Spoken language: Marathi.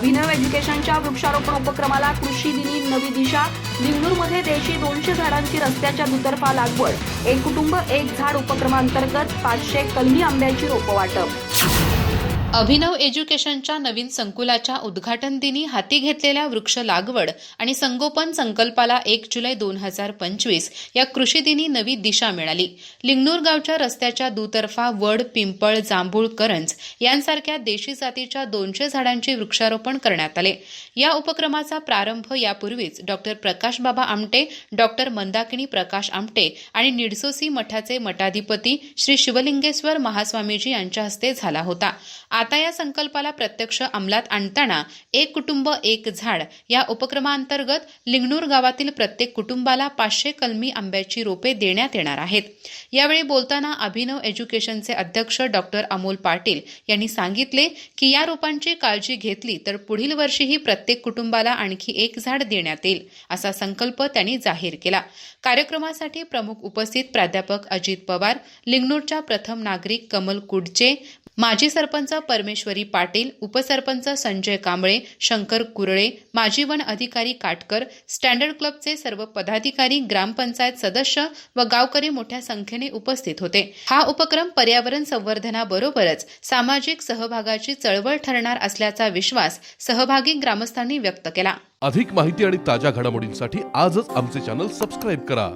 अभिनव एज्युकेशनच्या वृक्षारोपण उपक्रमाला कृषी दिनी नवी दिशा. लिंगणूरमध्ये देशी दोनशे झाडांची रस्त्याच्या दुतर्फा लागवड. एक कुटुंब एक झाड उपक्रमांतर्गत पाचशे कलमी आंब्याची रोपं वाटप. अभिनव एज्युकेशनच्या नवीन संकुलाच्या उद्घाटन दिनी हाती घेतलेल्या वृक्ष लागवड आणि संगोपन संकल्पाला एक जुलै दोन हजार पंचवीस या कृषी दिनी नवी दिशा मिळाली. लिंगणूर गावच्या रस्त्याच्या दुतर्फा वड पिंपळ जांभूळ करंज यांसारख्या देशी जातीच्या दोनशे झाडांचे वृक्षारोपण करण्यात आले. या उपक्रमाचा प्रारंभ यापूर्वीच डॉक्टर प्रकाश बाबा आमटे डॉक्टर मंदाकिनी प्रकाश आमटे आणि निडसोसी मठाचे मठाधिपती श्री शिवलिंगेश्वर महास्वामीजी यांच्या हस्ते झाला होता. आता या संकल्पाला प्रत्यक्ष अंमलात आणताना एक कुटुंब एक झाड या उपक्रमांतर्गत लिंगणूर गावातील प्रत्येक कुटुंबाला पाचशे कलमी आंब्याची रोपे देण्यात येणार आहेत. यावेळी बोलताना अभिनव एज्युकेशनचे अध्यक्ष डॉक्टर अमोल पाटील यांनी सांगितले की या रोपांची काळजी घेतली तर पुढील वर्षीही प्रत्येक कुटुंबाला आणखी एक झाड देण्यात येईल असा संकल्प त्यांनी जाहीर केला. कार्यक्रमासाठी प्रमुख उपस्थित प्राध्यापक अजित पवार लिंगणूरच्या प्रथम नागरिक कमल कुडचे माजी सरपंच परमेश्वरी पाटील उपसरपंच संजय कांबळे शंकर कुरळे माजी वन अधिकारी काटकर स्टँडर्ड क्लबचे सर्व पदाधिकारी ग्रामपंचायत सदस्य व गावकरी मोठ्या संख्येने उपस्थित होते. हा उपक्रम पर्यावरण संवर्धनाबरोबरच सामाजिक सहभागाची चळवळ ठरणार असल्याचा विश्वास सहभागी ग्रामस्थांनी व्यक्त केला. अधिक माहिती आणि ताज्या घडामोडींसाठी आजच आमचे चॅनल सबस्क्राईब करा.